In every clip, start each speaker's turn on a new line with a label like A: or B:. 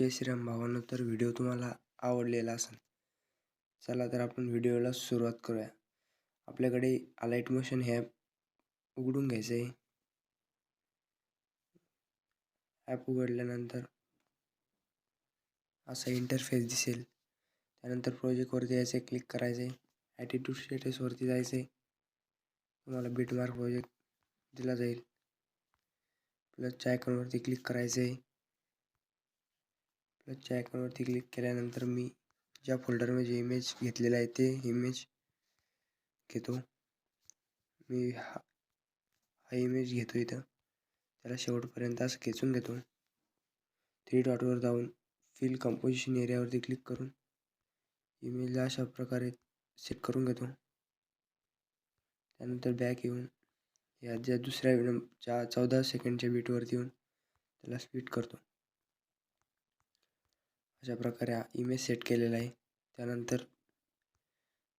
A: जय श्रीराम भावानं तर व्हिडिओ तुम्हाला आवडलेला असेल चला तर आपण व्हिडिओला सुरुवात करूया. आपल्याकडे अलाइट मोशन हे ॲप उघडून घ्यायचं आहे. ॲप उघडल्यानंतर असा इंटरफेस दिसेल. त्यानंतर प्रोजेक्टवरती यायचं आहे क्लिक करायचं आहे. ॲटिट्यूड स्टेटसवरती जायचं आहे. तुम्हाला बीटमार्क प्रोजेक्ट दिला जाईल. प्लस आयकॉनवरती क्लिक करायचं आहे. प्लसच्या आयकॉनवरती क्लिक केल्यानंतर मी ज्या फोल्डरमध्ये इमेज घेतलेलं आहे ते इमेज घेतो. मी हा हा इमेज घेतो इथं. त्याला शेवटपर्यंत असं खेचून घेतो. थ्री डॉटवर जाऊन फिल कंपोजिशन एरियावरती क्लिक करून इमेजला अशा प्रकारे सेट करून घेतो. त्यानंतर बॅक येऊन या ज्या दुसऱ्या ज्या चौदा सेकंडच्या बीटवरती येऊन त्याला स्पीड करतो. अशा प्रकारे हा इमेज सेट केलेला आहे. त्यानंतर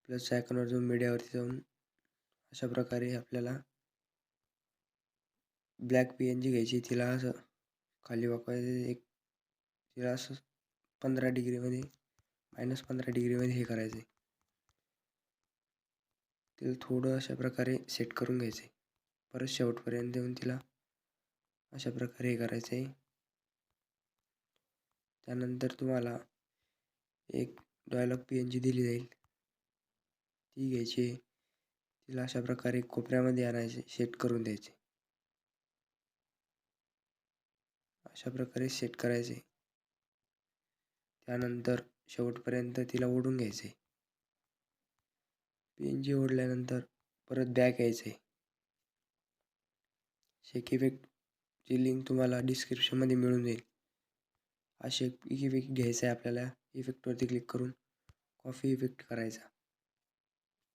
A: प्लस आयकॉनवर जाऊन मीडियावरती जाऊन अशा प्रकारे आपल्याला ब्लॅक पी एन जी घ्यायची तिला असं खाली वाकवायचं एक तिला असं पंधरा डिग्रीमध्ये मायनस पंधरा डिग्रीमध्ये हे करायचं आहे. तिला थोडं अशा प्रकारे सेट करून घ्यायचं आहे. परत शेवटपर्यंत येऊन तिला अशा प्रकारे हे करायचं आहे. त्यानंतर तुम्हाला एक डायलॉग पी एन जी दिली जाईल. ती घ्यायची. तिला अशा प्रकारे कोपऱ्यामध्ये आणायचे सेट करून द्यायचे. अशा प्रकारे सेट करायचे. त्यानंतर शेवटपर्यंत तिला ओढून घ्यायचे. पी एन जी ओढल्यानंतर परत बॅक यायचं. आहे शेक इफेक्टची लिंक तुम्हाला डिस्क्रिप्शनमध्ये मिळून जाईल. असे इफेक्ट घ्यायचा आहे आपल्याला इफेक्टवरती क्लिक करून कॉफी इफेक्ट करायचा.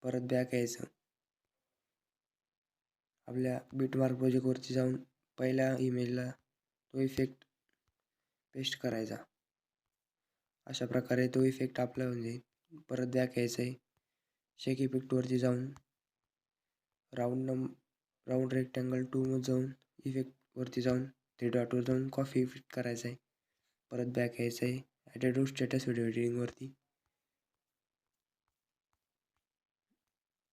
A: परत बॅक यायचं. आपल्या बीटमार्क प्रोजेक्टवरती जाऊन पहिल्या इमेजला तो इफेक्ट पेस्ट करायचा. अशा प्रकारे तो इफेक्ट आपला म्हणजे परत बॅक यायचा आहे शेक इफेक्टवरती जाऊन राऊंड नम राऊंड रेक्टँगल टूमध्ये जाऊन इफेक्टवरती जाऊन थ्री डॉटवर जाऊन कॉफी इफेक्ट करायचा आहे परत बॅक यायचं आहे ॲटिट्यूड स्टेटस व्हिडिओ एडिटिंगवरती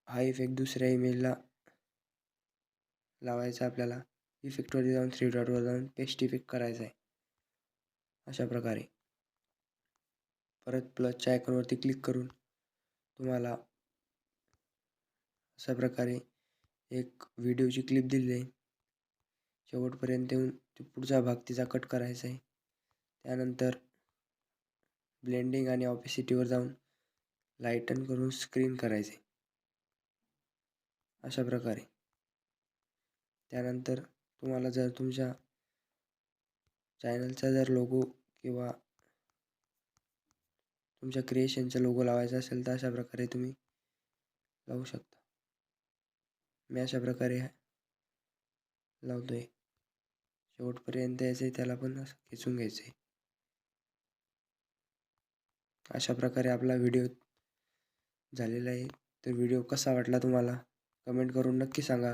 A: हा इफेक्ट दुसऱ्या इमेजला लावायचा आपल्याला. इफेक्टवरती जाऊन थ्री डॉटवर जाऊन पेस्ट इफेक्ट करायचा आहे अशा प्रकारे. परत प्लसच्या आयकॉनवरती क्लिक करून तुम्हाला अशा प्रकारे एक व्हिडिओची क्लिप दिली आहे शेवटपर्यंत येऊन पुढचा भाग तिचा कट करायचा आहे त्यानंतर ब्लेंडिंग आणि ऑपेसिटीवर जाऊन लाईटन करून स्क्रीन करायचे. अशा प्रकारे. त्यानंतर तुम्हाला जर तुमच्या चॅनलचा जर लोगो किंवा तुमच्या क्रिएशनचा लोगो लावायचा असेल तर अशा प्रकारे तुम्ही लावू शकता. मी अशा प्रकारे लावतो आहे शेवटपर्यंत यायचं आहे त्याला पण असं खेचून घ्यायचं आहे अशा प्रकारे आपला व्हिडिओ झालेला आहे. तर व्हिडिओ कसा वाटला तुम्हाला? कमेंट करून नक्की सांगा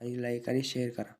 A: आणि लाईक आणि शेअर करा.